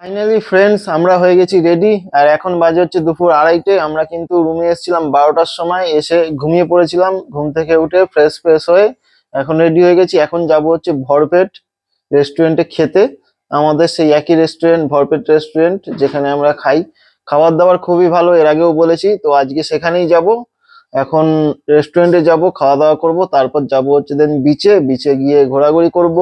Finally friends আমরা হয়ে গেছি রেডি আর এখন বাজে হচ্ছে দুপুর আড়াইটে। আমরা কিন্তু রুমে এসেছিলাম বারোটার সময়, এসে ঘুমিয়ে পড়েছিলাম, ঘুম থেকে উঠে ফ্রেশ ফ্রেশ হয়ে এখন রেডি হয়ে গেছি। এখন যাব হচ্ছে ভরপেট রেস্টুরেন্টে খেতে। আমাদের সেই একই রেস্টুরেন্ট ভরপেট রেস্টুরেন্ট যেখানে আমরা খাই। খাবার দাবার খুবই ভালো, এর আগেও বলেছি, তো আজকে সেখানেই যাব। এখন রেস্টুরেন্টে যাব, খাওয়া দাওয়া করব, তারপর যাব হচ্ছে দেন বিচে বিচে গিয়ে ঘোরাঘুরি করব।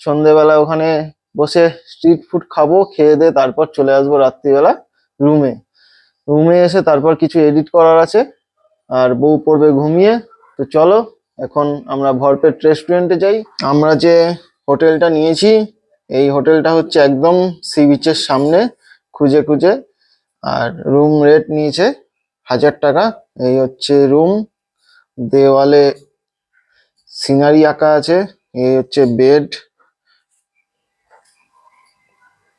সন্ধেবেলা ওখানে বসে স্ট্রিট ফুড খাব, খেয়ে দিয়ে তারপর চলে আসব রাত্রিবেলা রুমে রুমে এসে তারপর কিছু এডিট করার আছে, আর বউ পড়বে ঘুমিয়ে। তো চলো, এখন আমরা ভরপেট রেস্টুরেন্টে যাই। আমরা যে হোটেলটা নিয়েছি, এই হোটেলটা হচ্ছে একদম সি বিচের সামনে, খুঁজে খুঁজে। আর রুম রেট নিয়েছে হাজার টাকা। এই হচ্ছে রুম দেওয়ালে সিনারি আঁকা আছে, এই হচ্ছে বেড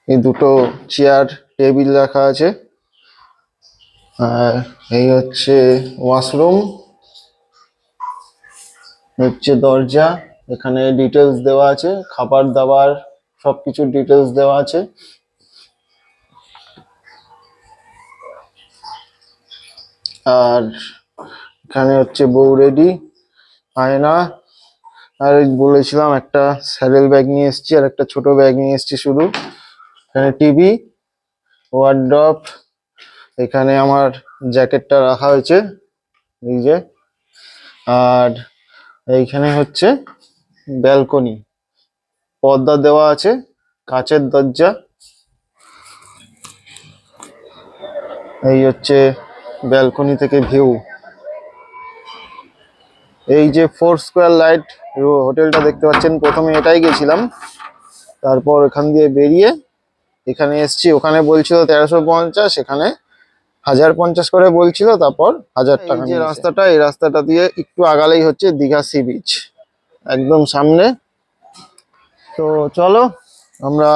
এই দুটো চেয়ার টেবিল রাখা আছে। আর এই হচ্ছে ওয়াশরুম হচ্ছে দরজা, এখানে ডিটেলস দেওয়া আছে, খাবার দাবার সবকিছু ডিটেলস দেওয়া আছে। আর এখানে হচ্ছে বউ রেডি আয়না। আর বলেছিলাম একটা স্যাডেল ব্যাগ নিয়ে এসছি, আর একটা ছোট ব্যাগ নিয়ে এসেছি শুধু। এখানে টিভি ওয়ার্ড্রপ এখানে আমার জ্যাকেটটা রাখা হয়েছে, এই যে। আর এইখানে হচ্ছে ব্যালকনি, পর্দা দেওয়া আছে, কাঁচের দরজা। এই হচ্ছে ব্যালকনি থেকে ভিউ। এই যে ফোর স্কোয়ার লাইট হোটেলটা দেখতে পাচ্ছেন, প্রথমে এটাই গেছিলাম। তারপর এখান দিয়ে বেরিয়ে এখানে এসছি ওখানে বলছিল তেরোশো পঞ্চাশ এখানে হাজার পঞ্চাশ করে বলছিল তারপর হাজার টাকা যে রাস্তাটা এই রাস্তাটা দিয়ে একটু আগালেই হচ্ছে দীঘা সি বিচ একদম সামনে। তো চলো আমরা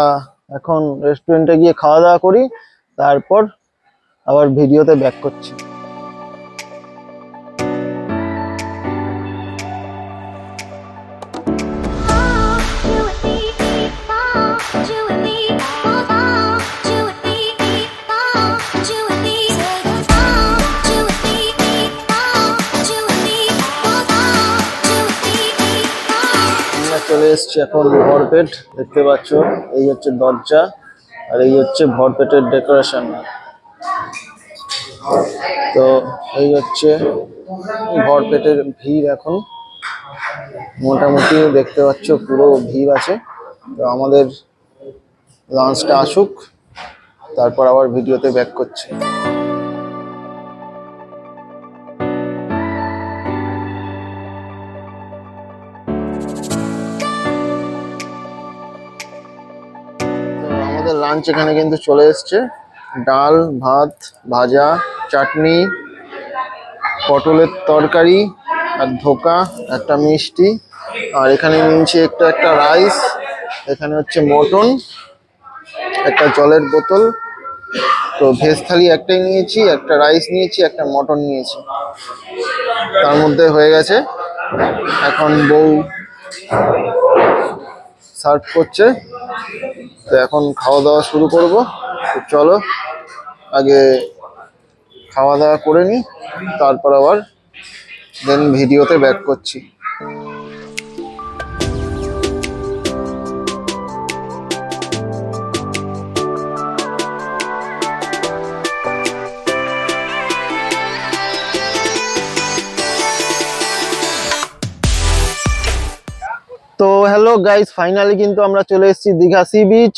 এখন রেস্টুরেন্টে গিয়ে খাওয়া দাওয়া করি তারপর আবার ভিডিওতে ব্যাক করছি। চলে এসেছি এখন ভরপেট, দেখতে পাচ্ছ, এই হচ্ছে দরজা আর এই হচ্ছে ভরপেটের ডেকোরেশন। তো এই হচ্ছে ভরপেটের ভিড় এখন। মোটামুটি দেখতে পাচ্ছ, পুরো ভিড় আছে। তো আমাদের লাঞ্চটা আসুক, তারপর আবার ভিডিওতে ব্যাক করছি। লাঞ্চ এখানে কিন্তু চলে এসছে। ডাল, ভাত, ভাজা, চাটনি, পটলের তরকারি, আর ধোকা, একটা মিষ্টি। আর এখানে নিয়েছি একটা একটা রাইস এখানে হচ্ছে মটন, একটা জলের বোতল। তো ভেজ থালি একটাই নিয়েছি, একটা রাইস নিয়েছি, একটা মটন নিয়েছি। তার মধ্যে হয়ে গেছে। এখন বউ সার্ভ করছে। তো এখন খাওয়া দাওয়া শুরু করব। চলো, আগে খাওয়া দাওয়া করে নিই, তারপর আবার দেন ভিডিওতে ব্যাক করছি। তো হ্যালো গাইস ফাইনালি কিন্তু আমরা চলে এসেছি দীঘা সি বিচ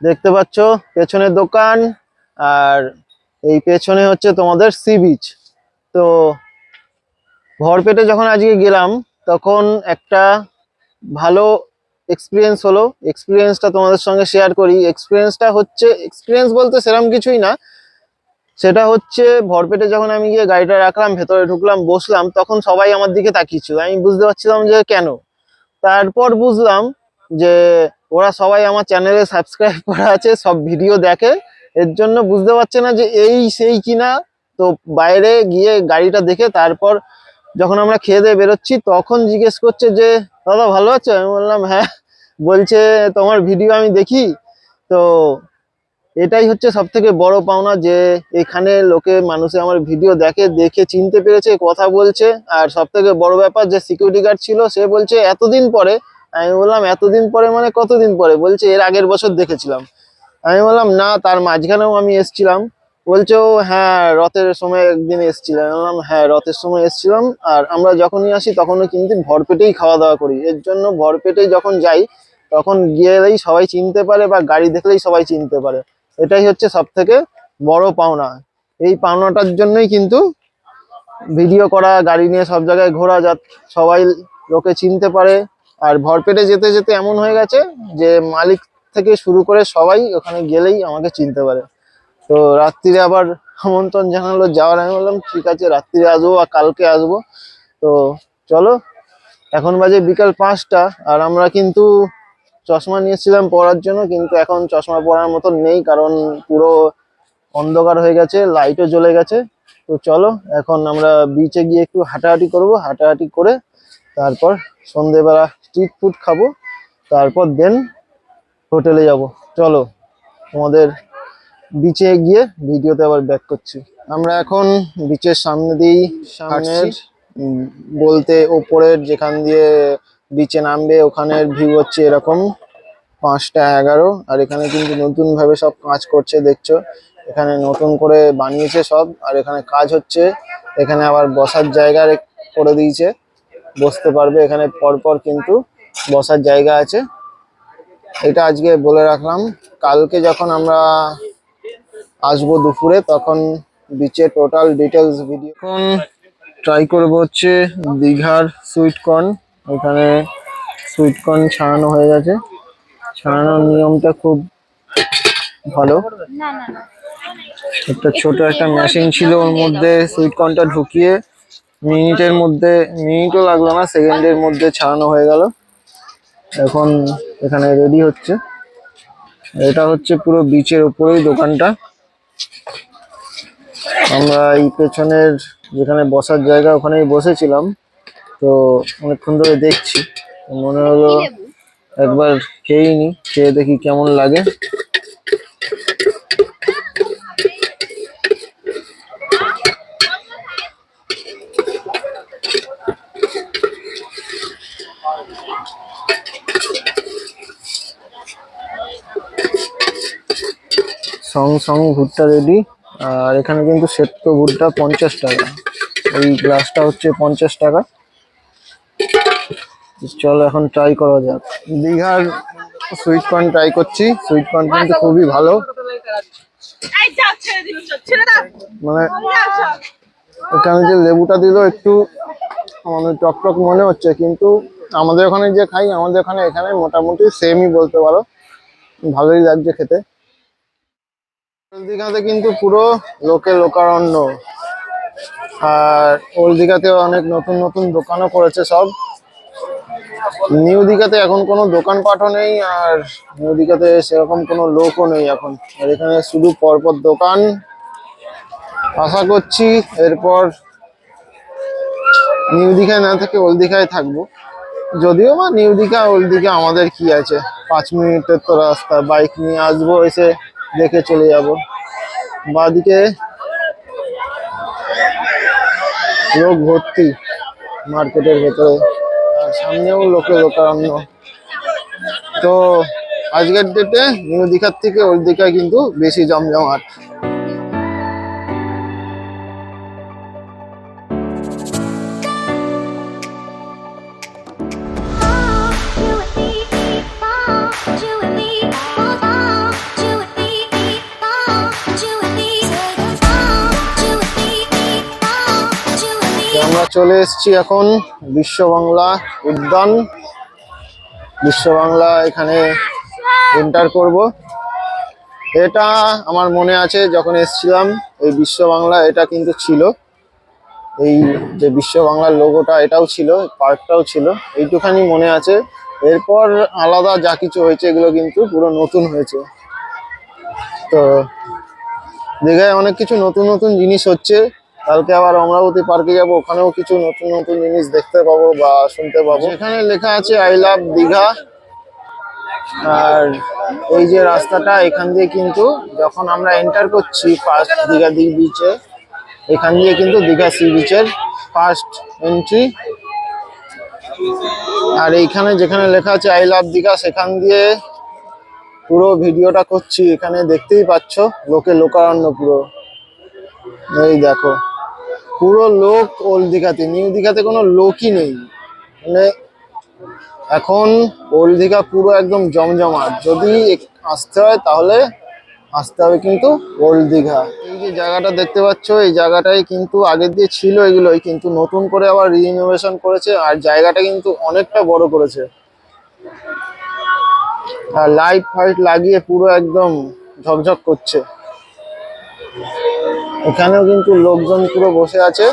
দেখতে পাচ্ছ পেছনে দোকান, আর এই পেছনে হচ্ছে তোমাদের সি বিচ তো ভরপেটে যখন আজকে গেলাম, তখন একটা ভালো এক্সপিরিয়েন্স হলো। এক্সপিরিয়েন্সটা তোমাদের সঙ্গে শেয়ার করি। এক্সপিরিয়েন্সটা হচ্ছে এক্সপিরিয়েন্স বলতে সেরকম কিছুই না। সেটা হচ্ছে ভরপেটে যখন আমি গিয়ে গাড়িটা রাখলাম, ভেতরে ঢুকলাম, বসলাম, তখন সবাই আমার দিকে তাকিয়েছিল। আমি বুঝতে পারছিলাম যে কেন? তারপর বুঝলাম যে ওরা সবাই আমার চ্যানেলে সাবস্ক্রাইব করা আছে, সব ভিডিও দেখে। এর জন্য বুঝতে পারছে না যে এই সেই কিনা। তো বাইরে গিয়ে গাড়িটা দেখে তারপর যখন আমরা খেয়ে দিয়ে বেরোচ্ছি, তখন জিজ্ঞেস করছে যে, দাদা ভালো আছো? আমি বললাম হ্যাঁ। বলছে, তোমার ভিডিও আমি দেখি। তো এটাই হচ্ছে সব থেকে বড় পাওনা যে এখানে লোকে মানুষে আমার ভিডিও দেখে দেখে চিনতে পেরেছে, কথা বলছে। আর সব থেকে বড় ব্যাপার যে সিকিউরিটি গার্ড ছিল, সে বলছে, এতদিন পরে? আমি বললাম, এতদিন পরে মানে কতদিন পরে? বলছে, এর আগের বছর দেখেছিলাম। আমি বললাম, না, তার মাঝখানেও আমি এসছিলাম। বলছে, ও হ্যাঁ রথের সময় একদিন এসছিলাম। বললাম হ্যাঁ রথের সময় এসছিলাম। আর আমরা যখনই আসি, তখনও কিন্তু ভরপেটেই খাওয়া দাওয়া করি। এর জন্য ভরপেটে যখন যাই, তখন গেলেই সবাই চিনতে পারে বা গাড়ি দেখলেই সবাই চিনতে পারে। এটাই হচ্ছে সব থেকে বড় পাওনা। এই পাওনাটার জন্যই কিন্তু ভিডিও করা, গাড়ি নিয়ে সব জায়গায় ঘোরা, যা সবাই লোকে চিনতে পারে। আর ভরপেটে যেতে যেতে এমন হয়ে গেছে যে মালিক থেকে শুরু করে সবাই ওখানে গেলেই আমাকে চিনতে পারে। তো রাত্রিরে আবার আমন্ত্রণ জানালো, যাওয়ার আমি বললাম, ঠিক আছে, রাত্রিরে আসব আর কালকে আসব। তো চলো, এখন বাজে বিকাল পাঁচটা, আর আমরা কিন্তু চশমা নিয়েছিলাম পরার জন্য কিন্তু এখন চশমা পরার মতো নেই কারণ পুরো অন্ধকার হয়ে গেছে লাইটও জ্বলে গেছে। তো চলো এখন আমরা বিচে গিয়ে একটু হাঁটাহাঁটি করব হাঁটাহাঁটি করে তারপর সন্ধেবেলা স্ট্রিট ফুড খাব তারপর দেন হোটেলে যাব। চলো তোমাদের বিচে গিয়ে ভিডিওতে আবার ব্যাক করছি। আমরা এখন বিচের সামনে দিয়েই সামনের বলতে ওপরের যেখান দিয়ে বিচে নামবে ওখানের ভিউ হচ্ছে এরকম পাঁচটা এগারো। আর এখানে কিন্তু নতুন ভাবে সব কাজ করছে, দেখছ? এখানে নতুন করে বানিয়েছে সব, আর এখানে কাজ হচ্ছে। এখানে আবার বসার জায়গা করে দিয়েছে। বসতে পারবে, এখানে পরপর কিন্তু বসার জায়গা আছে। এটা আজকে বলে রাখলাম, কালকে যখন আমরা আসব দুপুরে, তখন বিচে টোটাল ডিটেলস ভিডিও ট্রাই করব হচ্ছে দীঘার সুইট কর্ন এখানে সুইটকর্ন ছাড়ানো হয়ে গেছে। ছাড়ানোর নিয়মটা খুব ভালো। একটা ছোট একটা মেশিন ছিল ওর মধ্যে সুইট কর্নটা ঢুকিয়ে মিনিটের মধ্যে মিনিটও লাগল না সেকেন্ডের মধ্যে ছাড়ানো হয়ে গেল। এখন এখানে রেডি হচ্ছে। এটা হচ্ছে পুরো বিচের উপরেই দোকানটা। আমরা এই পেছনের যেখানে বসার জায়গা ওখানেই বসেছিলাম। তো অনেকক্ষণ ধরে দেখছি। মনে হলো একবার খেয়েই নি, খেয়ে দেখি কেমন লাগে। সং সং ভুট্টা রেডি। আর এখানে কিন্তু সেদ্ধ ভুট্টা পঞ্চাশ টাকা। এই গ্লাসটা হচ্ছে পঞ্চাশ টাকা। চলো এখন ট্রাই করা যাক। দীঘার সুইট কর্ন ট্রাই করছি। সুইট কর্ন কিন্তু খুবই ভালো। মানে। এখানে যে লেবুটা দিল একটু আমাদের টক টক মনে হচ্ছে কিন্তু আমাদের ওখানে যে খাই আমাদের ওখানে এখানে মোটামুটি সেমই বলতে পারো। ভালোই লাগছে খেতে। দীঘাতে কিন্তু পুরো লোকে লোকারণ্য। আর ওল্ড দীঘাতেও অনেক নতুন নতুন দোকানও করেছে সব। নিউ দিঘাতে এখন কোনো দোকানপাটও নেই, আর নিউ দীঘাতে সেরকম কোনো লোকও নেই এখন। আর এখানে শুধু পরপর দোকান। আশা করছি এরপর নিউ দীঘায় না থেকে ওল্ড দীঘায় থাকব। যদিও বা নিউ দিঘা, ওল্ড দিঘা আমাদের কি আছে? পাঁচ মিনিটের তো রাস্তা, বাইক নিয়ে আসব, এসে দেখে চলে যাব। বাদিকে লোক ভর্তি, মার্কেটের ভেতরে। আর সামনেও লোকে লোকারণ্য। তো আজকের ডেটে নিউ দীঘার থেকে ওর দিকে কিন্তু বেশি জমজমাট। চলে এসেছি এখন বিশ্ব বাংলা উদ্যান। বিশ্ব বাংলা এখানে এন্টার করব। এটা আমার মনে আছে যখন এসছিলাম, এই বিশ্ব বাংলা এটা কিন্তু ছিল। এই যে বিশ্ব বাংলার লোগোটা এটাও ছিল, পার্কটাও ছিল। এইটুখানি মনে আছে। এরপর আলাদা যা কিছু হয়েছে এগুলো কিন্তু পুরো নতুন হয়েছে। তো, দীঘায় অনেক কিছু নতুন নতুন জিনিস হচ্ছে। কালকে আবার অমরাবতী পার্কে যাব, ওখানেও কিছু নতুন নতুন জিনিস দেখতে পাবো বা শুনতে পাবো। এখানে লেখা আছে আই লাভ দীঘা। আর এই যে রাস্তাটা, এখান দিয়ে কিন্তু যখন আমরা এন্টার করছি ফার্স্ট দীঘা দি বিচে এখান দিয়ে কিন্তু দীঘা সি বিচের ফার্স্ট এন্ট্রি আর এইখানে যেখানে লেখা আছে আই লাভ দীঘা, সেখান দিয়ে পুরো ভিডিওটা করছি। এখানে দেখতেই পাচ্ছ, লোকে লোকারণ্য পুরো। এই দেখো। পুরো লোক ওল্ড দীঘাতে, নিউ দীঘাতে কোনো লোকই নেই। মানে এখন ওল্ড দীঘা পুরো একদম জমজমাট। যদি আসতে হয় তাহলে আসতে হবে কিন্তু ওল্ড দীঘা। এই যে জায়গাটা দেখতে পাচ্ছ, এই জায়গাটাই কিন্তু আগের দিয়ে ছিল এগুলোই কিন্তু নতুন করে আবার রিনোভেশন করেছে আর জায়গাটা কিন্তু অনেকটা বড় করেছে। আর লাইট ফাইট লাগিয়ে পুরো একদম ঝকঝক করছে। এখানেও কিন্তু লোকজন পুরো বসে আছে।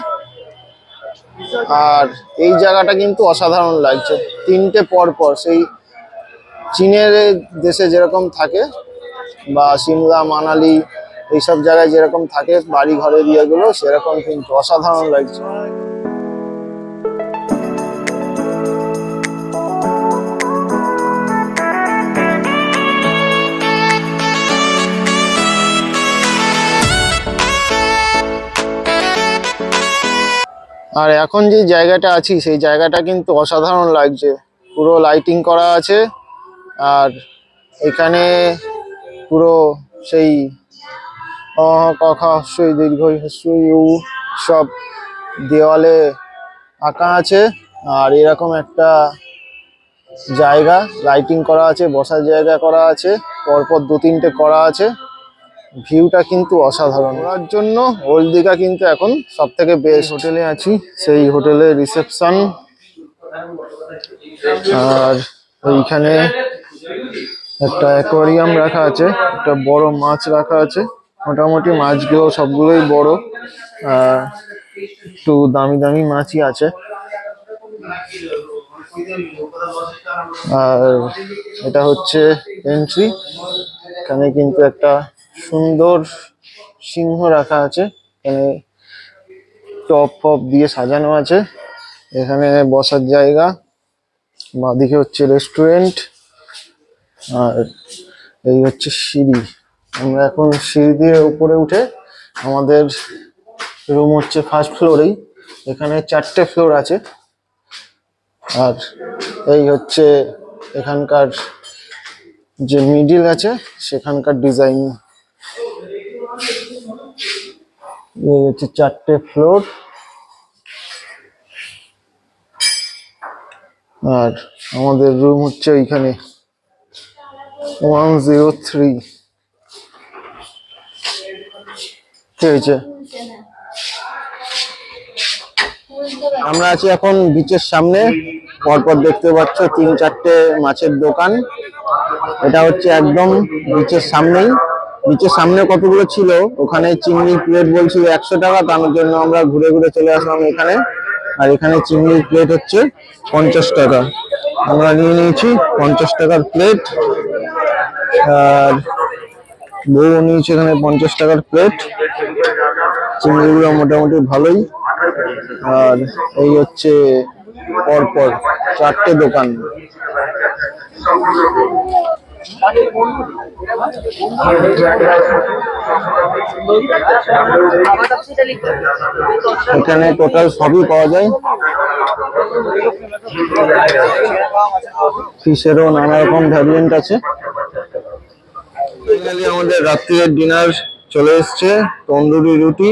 আর এই জায়গাটা কিন্তু অসাধারণ লাগছে। তিনটে পর পর সেই চীনের দেশে যেরকম থাকে বা সিমলা, মানালি, এইসব জায়গায় যেরকম থাকে বাড়ি ঘরের ইয়েগুলো, সেরকম কিন্তু অসাধারণ লাগছে। আর এখন যে জায়গাটা আছি, সেই জায়গাটা কিন্তু অসাধারণ লাগছে। পুরো লাইটিং করা আছে, আর এখানে পুরো সেই অ কথা হস্যই দীর্ঘ হস্যই, উ, সব দেওয়ালে আঁকা আছে। আর এরকম একটা জায়গা লাইটিং করা আছে, বসার জায়গা করা আছে, পরপর দু তিনটে করা আছে। ভিউটা কিন্তু অসাধারণ। ওর জন্য ওল্ড দীঘা কিন্তু এখন সব থেকে বেস্ট হোটেলে আছি, সেই হোটেলের রিসেপশন আর এইখানে একটা অ্যাকোয়ারিয়াম রাখা আছে, একটা বড় মাছ রাখা আছে। মোটামুটি মাছগুলো সবগুলোই বড়, আর একটু দামি দামি মাছই আছে। আর এটা হচ্ছে এন্ট্রি এখানে কিন্তু একটা সুন্দর সিংহ রাখা আছে। এখানে টপ ফপ দিয়ে সাজানো আছে। এখানে বসার জায়গা। বাঁদিকে হচ্ছে রেস্টুরেন্ট আর এই হচ্ছে সিঁড়ি। আমরা এখন সিঁড়ি দিয়ে উপরে উঠে আমাদের রুম হচ্ছে ফার্স্ট ফ্লোরেই এখানে চারটে ফ্লোর আছে। আর এই হচ্ছে এখানকার যে মিডিল আছে, সেখানকার ডিজাইন এই হচ্ছে চারটে ফ্লোর আর আমাদের রুম হচ্ছে ওইখানে ওয়ান জিরো থ্রি হয়েছে আমরা আছি এখন বিচের সামনে। পরপর দেখতে পাচ্ছ তিন চারটে মাছের দোকান। এটা হচ্ছে একদম বিচের সামনেই। বিচের সামনে কতগুলো ছিল? ওখানে চিংড়ির প্লেট বলছিল একশো টাকা, তার জন্য আমরা ঘুরে ঘুরে চলে আসলাম এখানে। আর এখানে চিংড়ির প্লেট হচ্ছে পঞ্চাশ টাকা। আমরা নিয়ে নিয়েছি পঞ্চাশ টাকার প্লেট আর বউ নিয়েছে এখানে পঞ্চাশ টাকার প্লেট চিংড়িগুলো মোটামুটি ভালোই। আর এই হচ্ছে পরপর চারটে দোকান। এখানে টোটাল সবই পাওয়া যায়। ফিশেরও নানা রকম ভ্যারিয়েন্ট আছে। আমাদের রাত্রির ডিনার চলে এসছে, তন্দুরি রুটি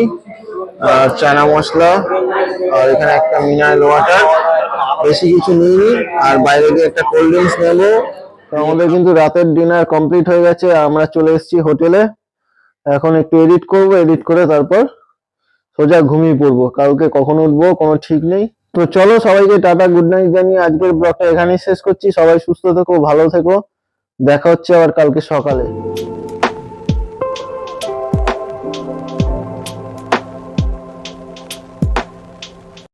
আর চানা মশলা, আর এখানে একটা মিনারেল ওয়াটার বেশি কিছু নিইনি, আর বাইরে গিয়ে একটা কোল্ড ড্রিঙ্কস নেব। তো আমাদের কিন্তু রাতের ডিনার কমপ্লিট হয়ে গেছে আমরা চলে এসেছি হোটেলে। এখন একটু এডিট করব এডিট করে তারপর সোজা ঘুমিয়ে পড়ব। কালকে কখন উঠবো, কোনো ঠিক নেই। তো চলো সবাইকে টাটা গুড নাইট জানিয়ে আজকের ব্লগটা এখানেই শেষ করছি। সবাই সুস্থ থেকো, ভালো থেকো। দেখা হচ্ছে আবার কালকে সকালে।